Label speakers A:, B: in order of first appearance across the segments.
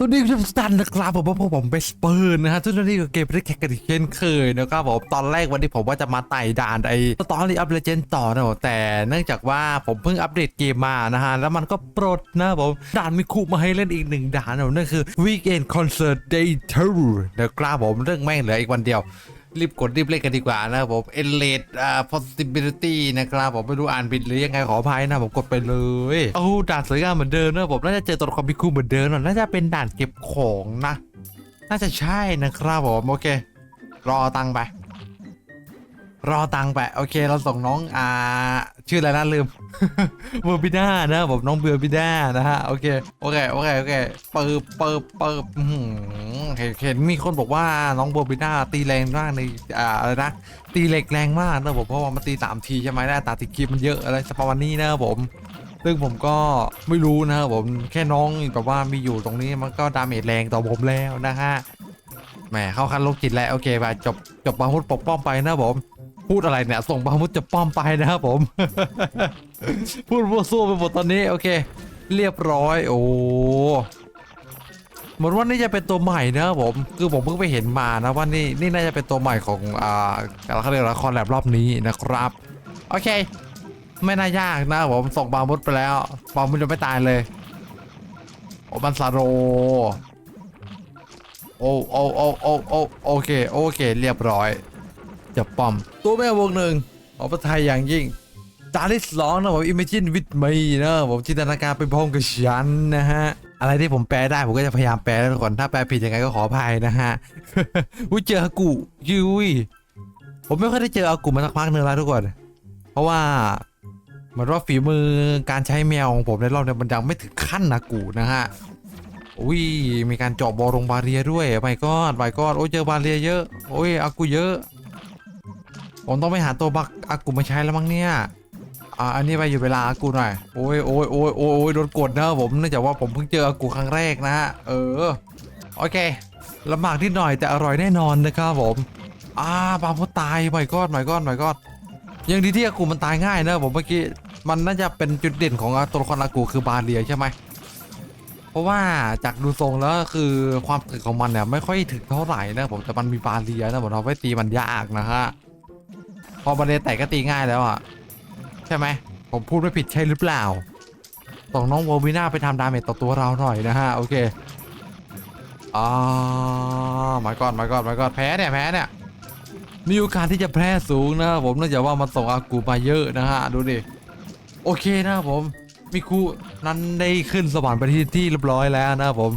A: ตัวนี้คือสตันนะครับผมเพราผมเป็นสเปิร์นนะฮะทุกท่านที่เกมได้แข่งกันอีกเช่นเคยนะครับผมตอนแรกวันนี้ผมว่าจะมาไต่ด่านไอ้ตอรี่อัพเลเจนต่อนะแต่เนื่องจากว่าผมเพิ่งอัปเดตเกมมานะฮะแล้วมันก็ปลดนะผมด่านมีคู่มาให้เล่นอีกหนึ่งด่านนะนั่นคือ Weekend Concert Day 2นะครับผมเรื่องแม่งเหลืออีกวันเดียว รีบกดรีบเล่นกันดีกว่านะครับผมเอเลดอ่า possibility นะครับผมไม่รู้อ่านผิดหรือยังไงขออภัยนะผมกดไปเลยโอ้ด่านสวยงามเหมือนเดิมนะผมน่าจะเจอตัวละครพิคูเหมือนเดิมน่าจะเป็นด่านเก็บของนะ น่าจะใช่นะครับผมโอเค รอตังไป รอตังไปโอเคเราส่งน้องอ่า ชื่ออะไรนะลืมเบอร์บิด้านะผมน้องเบอร์บิด้านะฮะโอเคโอเคโอเคโอเคเปิบเปิบเปิบเห็นเห็นมีคนบอกว่าน้องเบอร์บิด้าตีแรงมากในอ่าอะไรนะตีเหล็กแรงมากนะผมเพราะว่ามันตีสามทีใช่ไหมได้ตาติดคลิปมันเยอะอะไรสประมาณนี้นะผมซึ่งผมก็ไม่รู้นะครับผมแค่น้องแบบว่ามีอยู่ตรงนี้มันก็ดาเมจแรงต่อผมแล้วนะฮะแหมเข้าขั้นโรคจิตแล้วโอเคไปจบจบบามุดปกป้อมไปนะผม พูดอะไรเนี่ยส่งบามุดจะป้อมไปนะครับผม พูดวัวสู้ไปหมดตอนนี้โอเค เรียบร้อยโอ้เหมือนว่านี่จะเป็นตัวใหม่นะครับผมคือผมเพิ่งไปเห็นมานะว่านี่นี่น่าจะเป็นตัวใหม่ของอ่าเขาเรียกละครแลบรอบนี้นะครับโอเค ไม่น่ายากนะผมส่งบามุดไปแล้วบามุดจะไม่ตายเลยโอ้มันซาโรโอ้โอ้โอ้โอ้โอ้โอเคโอเค เรียบร้อย จะป้อม ตัวแม่วงหนึ่งขอประทายอย่างยิ่งจาริสร้องนะผม Imagine with me นะผมจินตนาการไปพร้อมกับฉันนะฮะ อะไรที่ผมแปลได้ผมก็จะพยายามแปลแล้วทุกคนถ้าแปลผิดยังไงก็ขออภัยนะฮะอุ้ยเจออากุยุ้ยผมไม่ค่อยได้เจออากุมาสักพักหนึ่งแล้วทุกคนเพราะว่ามือนว่าฝีมือการใช้แมวของผมในรอบนี้มันยังไม่ถึงขั้นอากุนะฮะอุ้ยมีการเจาะบอลงบาเรียด้วยไม่ก็ไม่ก็โอ้ยเจอบาเรียเยอะโอ้ยอากุเยอะ ผมต้องไปหาตัวบักอากูมาใช้แล้วมั้งเนี่ย อ่า อันนี้ไปอยู่เวลาอากูหน่อย โอ้ยโอ้ยโอ้ยโอ้ยโดนกดเนอะผมเนื่องจากว่าผมเพิ่งเจออากูครั้งแรกนะฮะเออ โอเคลำบากนิดหน่อยแต่อร่อยแน่นอนนะครับผม อ่าบางพตายไม่ก้อดไม่ก้อดไม่ก้อดยังดีที่อากูมันตายง่ายนะผมเมื่อกี้ มันน่าจะเป็นจุดเด่นของตัวละครอากูคือบาเรียใช่ไหมเพราะว่าจากดูทรงแล้วคือความถึกของมันเนี่ยไม่ค่อยถึกเท่าไหร่นะผมแต่มันมีบาเรียนะผมเอาไว้ตีมันยากนะฮะ พอบาเรียแตกก็ตีง่ายแล้วอะ ใช่ไหม ผมพูดไม่ผิดใช่หรือเปล่าส่งน้องโววิน่าไปทำดาเมจต่อตัวเราหน่อยนะฮะ โอเคอ่ามาก่อนมาก่อนมาก่อนแพ้เนี่ยแพ้เนี่ยมีโอกาสที่จะแพ้สูงนะครับผมเนื่องจากว่ามันส่งอากูมาเยอะนะฮะดูดิโอเคนะครับผมมิคุนั้นได้ขึ้นสวรรค์ไปที่ที่เรียบร้อยแล้วนะครับผม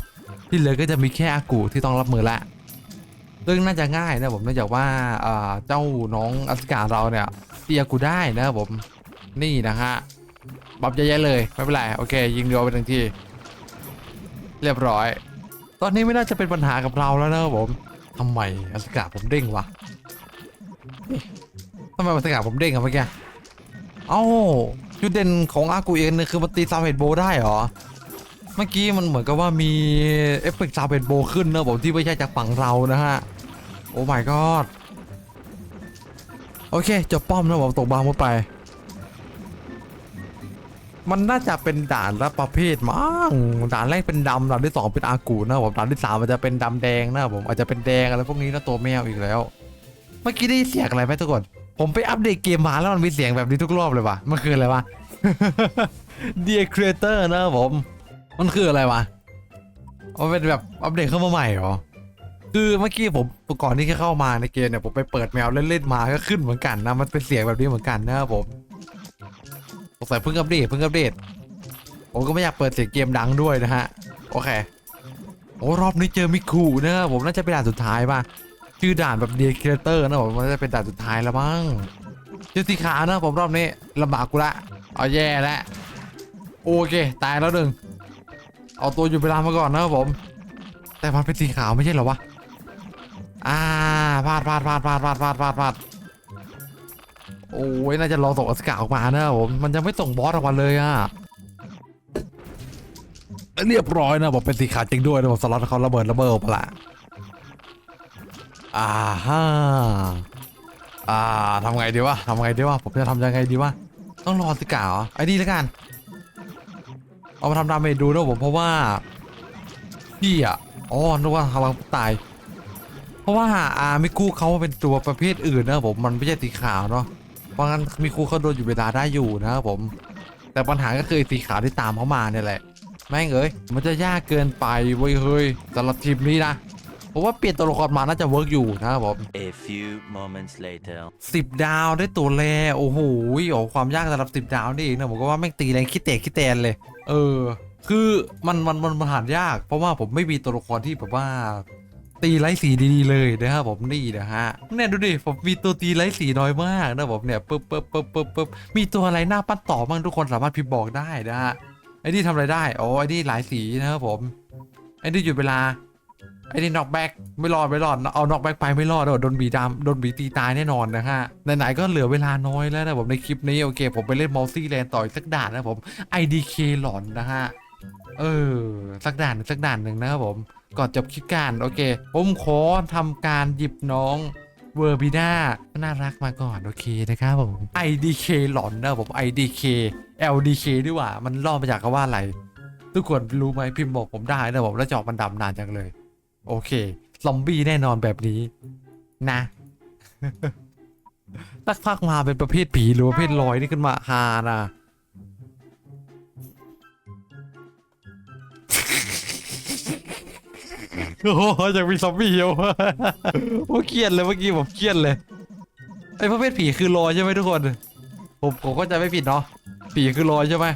A: ที่เหลือก็จะมีแค่อากูที่ต้องรับมือละ ซึ่งน่าจะง่ายนะผมเนื่องจากว่าเจ้าน้องอัสการเราเนี่ยเตียกูได้นะครับผมนี่นะฮะบับเยอะๆเลยไม่เป็นไรโอเค ยิงเดียวไปทังที่เรียบร้อย ตอนนี้ไม่น่าจะเป็นปัญหากับเราแล้วนะครับผมทำไมอัสการผมเด้งวะทำไมอัสการผมเด้งอะเมื่อกี้เอ้าจุดเด่นของอากูเองเนี่ยคือมันตีซาวเฮดโบได้เหรอ เมื่อกี้มันเหมือนกับว่ามีเอฟเฟกต์ซาวเป็นโบขึ้นนะผมที่ไม่ใช่จากฝั่งเรานะฮะ โอ้ my god โอเคจบป้อมนะผมตกบางมุดไป มันน่าจะเป็นด่านละประเภทมั้งด่านแรกเป็นดำด่านที่สองเป็นอากูนะผมด่านที่สามมันจะเป็นดำแดงนะผมอาจจะเป็นแดงอะไรพวกนี้นะตัวแมวอีกแล้ว เมื่อกี้ได้เสียงอะไรไหมทุกคนผมไปอัปเดตเกมมาแล้วมันมีเสียงแบบนี้ทุกรอบเลยว่ะมันคืออะไรวะ Dear Creator นะครับผม มันคืออะไรวะมันเป็นแบบอัปเดตเข้ามาใหม่เหรอ คือเมื่อกี้ผมก่อนที่จะเข้ามาในเกมเนี่ยผมไปเปิดแมวเล่นๆมาก็ขึ้นเหมือนกันนะ มันเป็นเสียงแบบนี้เหมือนกันนะครับผมสงสัยเพิ่งอัปเดตเพิ่งอัปเดต ผมก็ไม่อยากเปิดเสียงเกมดังด้วยนะฮะ โอเค โอ้รอบนี้เจอมิคูนะครับผมน่าจะเป็นด่านสุดท้ายป่ะ ชื่อด่านแบบเดียคเตอร์นะผมมันน่าจะเป็นด่านสุดท้ายแล้วมั้งเจอสีขาวนะผมรอบนี้ลำบากกูละ เอาแย่แล้วโอเค ตายแล้วหนึ่ง เอาตัวอยู่เวลามาก่อนนะครับผม แต่มันเป็นสีขาวไม่ใช่เหรอวะ อ่าพลาดพลาดพลาดพลาดพลาดพลาดพลาดพลาดโอ้ยน่าจะรอส่งอสกาออกมานะครับผม มันยังไม่ส่งบอสออกมาเลยอะเรียบร้อยนะบอกเป็นสีขาวจริงด้วยนะผมสล็อตเขาระเบิดระเบิดออกมาละอ่าฮ่าอ่าทำไงดีวะทำไงดีวะผมจะทำยังไงดีวะต้องรอสกาเหรอไอ้นี่แล้วกัน เอามาทำดาเมจดูนะผมเพราะว่าพี่อะอ๋อนึกว่าฮารังตาย เพราะว่าอามิคุเขาเป็นตัวประเภทอื่นนะผมมันไม่ใช่สีขาวเนาะเพราะงั้นมิคุเขาโดนอยู่เวลาได้อยู่นะครับผม แต่ปัญหาก็คือสีขาวที่ตามเขามาเนี่ยแหละแม่งเอ้ยมันจะยากเกินไปเว้ยเฮ้ยสำหรับทีมนี้นะ ผมว่าเปลี่ยนตัวละครมาน่าจะเวิร์กอยู่นะครับผม
B: A few moments later.
A: สิบดาวได้ตัวแรโอ้โหโอ้ความยากสำหรับสิบดาวนี่เองนะผมก็ว่าแม่งตีแรงคิดเตะคิดแตนเลย เออ คือมันมันมันมันหารยาก เพราะว่าผมไม่มีตัวละครที่แบบว่าตีไร้สีดีๆเลยนะครับผมนี่นะฮะเนี่ยดูดิผมมีตัวตีไร้สีน้อยมากนะผมเนี่ยปึ๊บปึ๊บปึ๊บปึ๊บปึ๊บมีตัวอะไรหน้าปั้นต่อบ้างทุกคนสามารถพิมพ์บอกได้นะฮะไอ้นี่ทำอะไรได้อ๋อไอ้นี่หลายสีนะครับผมไอ้นี่หยุดเวลา ไอ้นี่นอกแบ็กไม่รอดไม่รอดเอานอกแบ็กไปไม่รอดโดนบีดามโดนบีตีตายแน่นอนนะฮะไหนๆก็เหลือเวลาน้อยแล้วนะผมในคลิปนี้โอเค ผมไปเล่นมอลซี่แลนต่ออีกสักด่านนะผม IDK หลอนนะฮะเออสักด่านหนึ่งสักด่านหนึ่งนะครับผมก่อนจบคลิปการโอเค ผมขอทำการหยิบน้องเวอร์บิน่าน่ารักมาก่อน โอเคนะครับผม IDK หลอนนะผม IDK LDK ดีกว่า มันล่อมาจากคำว่าอะไร ทุกคนรู้ไหมพิมพ์บอกผมได้นะผมแล้วจอกมันดำนานจังเลย โอเค ซอมบี้แน่นอนแบบนี้ นะสักพักมาเป็นประเภทผีหรือประเภทลอยนี่ขึ้นมาฮานะโอ้โหอยากมีซอมบี้เยอะผมเครียดเลยเมื่อกี้ผมเครียดเลย ไอ้ประเภทผีคือลอยใช่ไหมทุกคน ผมผมก็จะไม่ผิดเนาะ ผีคือลอยใช่ไหม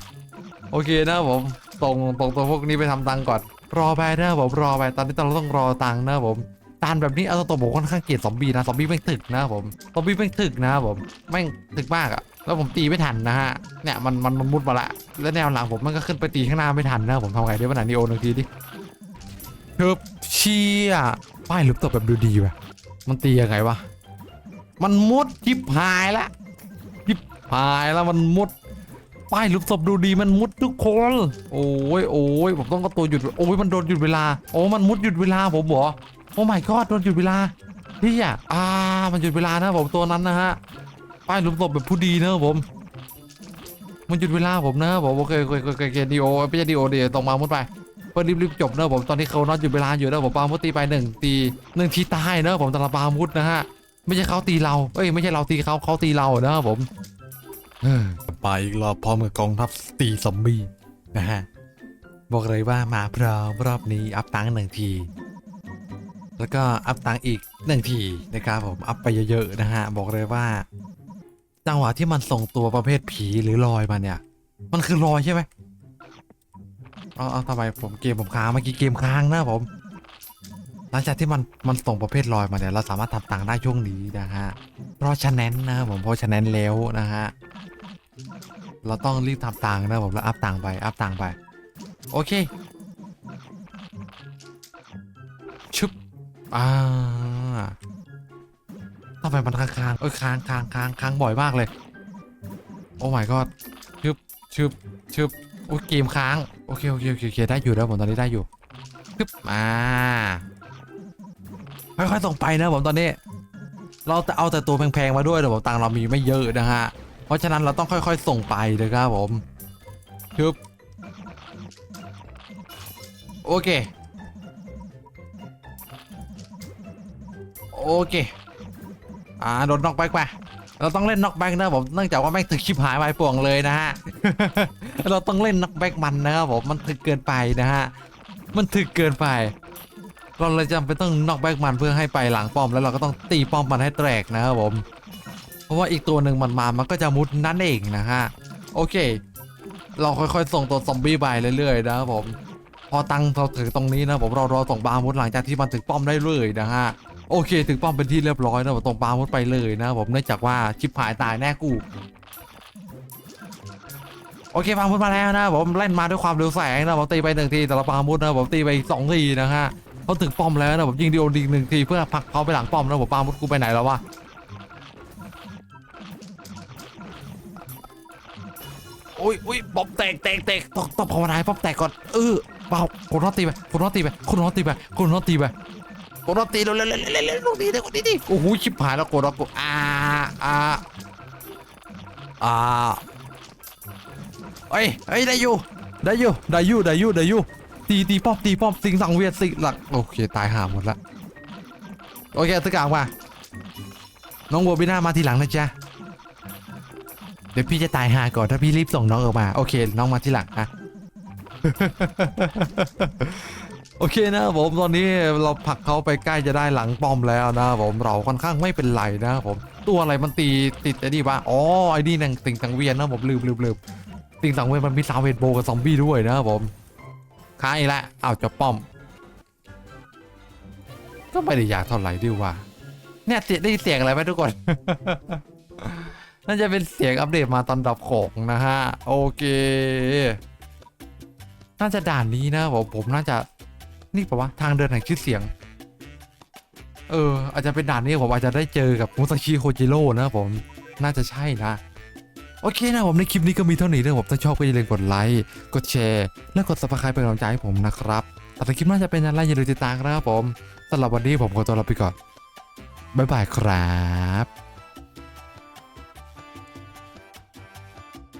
A: โอเคนะผม ตรงตรงตัวพวกนี้ไปทำตังค์ก่อน รอไปนะครับผมรอไปตอนนี้เราต้องรอตังค์นะครับผมตานแบบนี้เอาตัวผมค่อนข้างเกลียดซอมบี้นะซอมบี้แม่งถึกนะผมซอมบี้แม่งถึกนะผมแม่งถึกมากอะแล้วผมตีไม่ทันนะฮะเนี่ยมันมันมันมุดมาละแล้วแนวหลังผมมันก็ขึ้นไปตีข้างหน้าไม่ทันนะผมทำไงดีวะหนนีโอหนึ่งทีดิเชิบเชี่ยป้ายลึกตบแบบดูดีว่ะมันตียังไงวะมันมุดจิบหายละจิบหายแล้วมันมุด ป้ายลึกตบดูดีมันมุดทุกคน โอ้ยโอ้ยผมต้องก็ตัวหยุดโอ้ยมันโดนหยุดเวลาโอ้มันมุดหยุดเวลาผมเหรอโอ้ my god โดนหยุดเวลาพี่อะอ่ามันหยุดเวลานะผมตัวนั้นนะฮะป้ายลุมตบแบบผู้ดีนะผมมันหยุดเวลาผมนะผมโอเคโอเคโอเคโอเคดีโอไม่ใช่ดีโอเดียวตรงมามุดไปเพื่อรีบๆจบนะผมตอนนี้เขานอนอยู่เวลาอยู่นะผมปามุดตีไปหนึ่งตีหนึ่งทีตายนะผมตะลาปามุดนะฮะไม่ใช่เขาตีเราเอ้ยไม่ใช่เราตีเขาเขาตีเรานะผม ไปอีกรอบพร้อมกับกองทัพตีซอมบี้นะฮะ บอกเลยว่ามาพร้อมรอบนี้อัพตังหนึ่งที แล้วก็อัพตังอีกหนึ่งทีนะครับผมอัพไปเยอะๆนะฮะ บอกเลยว่า จังหวะที่มันส่งตัวประเภทผีหรือลอยมาเนี่ย มันคือลอยใช่ไหมเอาเอาทำไมผมเกมผมค้างเมื่อกี้เกมค้างนะผมหลังจากที่มันมันส่งประเภทลอยมาเนี่ยเราสามารถทำตังได้ช่วงนี้นะฮะ เพราะฉะนั้นนะผมเพราะฉะนั้นแล้วนะฮะ เราต้องรีบทำตังค์นะผมแล้วอัพตังค์ไป อัพตังค์ไป โอเค ชุบ อ่าทำไมมันค้างค้างเอ้ยค้างค้างค้างค้างบ่อยมากเลย โอ้ my god ชึบชึบชึบโอ้ยเกมค้างโอเคโอเค โอเค โอเค ได้อยู่แล้วผมตอนนี้ได้อยู่ปึ๊บอ่าค่อยๆส่งไปนะผมตอนนี้ เราจะเอาแต่ตัวแพงๆมาด้วยแต่ผมตังเรามีไม่เยอะนะฮะ เพราะฉะนั้นเราต้องค่อยๆ ส่งไปนะครับผมปึ๊บโอเค โอเค อ่า โดนน็อกแบ็กไป เราต้องเล่นน็อกแบ็กนะผม เนื่องจากว่าแม่งถึกชิบหายไปป่วงเลยนะฮะ เราต้องเล่นน็อกแบ็กมันนะครับผม มันถึกเกินไปนะฮะ มันถึกเกินไป เราเลยจำเป็นต้องน็อกแบ็กมันเพื่อให้ไปหลังป้อมแล้วเราก็ต้องตีป้อมมันให้แตกนะครับผม ราะว่าอีกตัวหนึ่งมันมามันก็จะมุดนั่นเองนะฮะ โอเค เราค่อยๆ ส่งตัวซอมบี้ไปเรื่อยๆนะครับผม พอตังเราถึงตรงนี้นะผมเรารอส่งบามุดหลังจากที่มันถึงป้อมได้เลยนะฮะโอเค ถึงป้อมเป็นที่เรียบร้อยนะผมตรงบามุดไปเลยนะผมเนื่องจากว่าชิปหายตายแน่กูโอเคปามุดมาแล้วนะผมเล่นมาด้วยความเร็วแสงนะผมตีไปหนึ่งทีแต่ละปามุดนะผมตีไปสองทีนะฮะเขาถึงป้อมแล้วนะผมยิงดีโอดีหนึ่งทีเพื่อผลักเขาไปหลังป้อมนะผมปามุดกูไปไหนแล้ววะ อ้ยโอ้ยป้อมแตกแตกแตกต้องต้องภาวนาให้ป้อมแตกก่อนเออเปล่าคนน้องตีไปคนน้องตีไปคนน้องตีไปคนน้องตีไปคนน้องตีเร็วเร็วเร็วเร็วเร็วลูกตีเร็วกว่านี้ดิโอ้โหชิบหายแล้วโกน้องกูอ่าอ่าอ่าเอ้ยเอ้ยได้อยู่ได้อยู่ได้อยู่ได้อยู่ได้อยู่ตีตีป้อมตีป้อมสิงสังเวียนสิงหลักโอเคตายห่าหมดละโอเคตะกางมาน้องวัวบิน่ามาทีหลังนะจ๊ะ เดี๋ยวพี่จะตายหาก่อนถ้าพี่รีบส่งน้องออกมา โอเค น้องมาที่หลังอะโอเคนะผมตอนนี้เราผลักเขาไปใกล้จะได้หลังป้อมแล้วนะผมเราค่อนข้างไม่เป็นไรนะผมตัวอะไรมันตีติดไอ้นี่วะอ๋อไอ้นี่นังติงสังเวียนนะผมลืมลืมลืมติงสังเวียนมันมีซาวเวนโบกับซอมบี้ด้วยนะผมค้างอีกล้วอ้าวจะป้อม ก็ไม่ได้อยากเท่าไหร่ดิว่าเนี่ยเสียได้เสียงอะไรไหมทุกคน น่าจะเป็นเสียงอัปเดตมาตอนดับของนะฮะ โอเค น่าจะด่านนี้นะผมผมน่าจะนี่ปะวะทางเดินแห่งชื่อเสียง เออ อาจจะเป็นด่านนี้ผมอาจจะได้เจอกับมุสชิโคจิโร่นะผมน่าจะใช่นะ โอเคนะผมในคลิปนี้ก็มีเท่านี้นะผมถ้าชอบก็อย่าลืมกดไลค์กดแชร์และกด subscribe เป็นกำลังใจให้ผมนะครับแต่คลิปน้าจะเป็นอะไรอย่าลืมติดตามครับผมสำหรับวันนี้ผมขอตัวลาไปก่อนบ๊ายบายครับ